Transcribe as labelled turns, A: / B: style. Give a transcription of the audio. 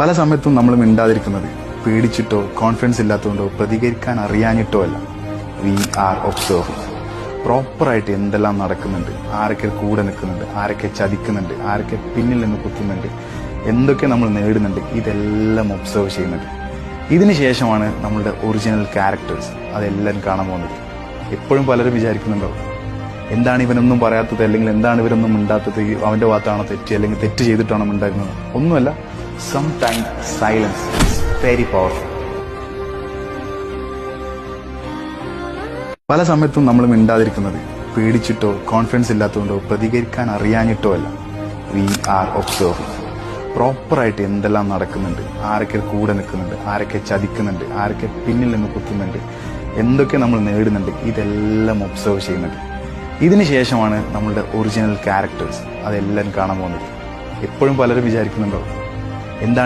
A: പല സമയത്തും നമ്മൾ മിണ്ടാതിരിക്കുന്നത്. പേടിച്ചിട്ടോ കോൺഫിഡൻസ് ഇല്ലാത്തതുകൊണ്ടോ പ്രതികരിക്കാൻ അറിയാഞ്ഞിട്ടോ അല്ല. വി ആർ ഒബ്സർവ് പ്രോപ്പറായിട്ട് എന്തെല്ലാം നടക്കുന്നുണ്ട് ആരൊക്കെ കൂടെ നിൽക്കുന്നുണ്ട് ആരൊക്കെ ചതിക്കുന്നുണ്ട് ആരൊക്കെ പിന്നിൽ നിന്ന് കുത്തുന്നുണ്ട് എന്തൊക്കെ നമ്മൾ നേടുന്നുണ്ട് ഇതെല്ലാം ഒബ്സർവ് ചെയ്യുന്നുണ്ട് ഇതിന് ശേഷമാണ് നമ്മളുടെ ഒറിജിനൽ ക്യാരക്ടേഴ്സ് അതെല്ലാം കാണാൻ പോകുന്നത്. എപ്പോഴും പലരും വിചാരിക്കുന്നുണ്ടോ എന്താണ് ഇവനൊന്നും പറയാത്തത്? അല്ലെങ്കിൽ എന്താണ് ഇവരൊന്നും മിണ്ടാത്തത്? അവന്റെ ഭാഗത്താണോ തെറ്റ്? അല്ലെങ്കിൽ തെറ്റ് ചെയ്തിട്ടാണോ മിണ്ടായിരുന്നത്? ഒന്നുമല്ല. Some silence is very powerful. പല സമയത്തും നമ്മൾ മിണ്ടാതിരിക്കുന്നത് പേടിച്ചിട്ടോ കോൺഫിഡൻസ് ഇല്ലാത്തതുകൊണ്ടോ പ്രതികരിക്കാൻ അറിയാഞ്ഞിട്ടോ അല്ല. വി ആർ ഒബ്സർവ് പ്രോപ്പറായിട്ട് എന്തെല്ലാം നടക്കുന്നുണ്ട് ആരൊക്കെ കൂടെ നിൽക്കുന്നുണ്ട് ആരൊക്കെ ചതിക്കുന്നുണ്ട് ആരൊക്കെ പിന്നിൽ നിന്ന് കുത്തുന്നുണ്ട് എന്തൊക്കെ നമ്മൾ നേടുന്നുണ്ട് ഇതെല്ലാം ഒബ്സർവ് ചെയ്യുന്നുണ്ട്. ഇതിനുശേഷമാണ് നമ്മളുടെ ഒറിജിനൽ ക്യാരക്ടേഴ്സ് അതെല്ലാം കാണാൻ പോകുന്നത്. എപ്പോഴും പലരും വിചാരിക്കുന്നുണ്ടോ എന്താണ്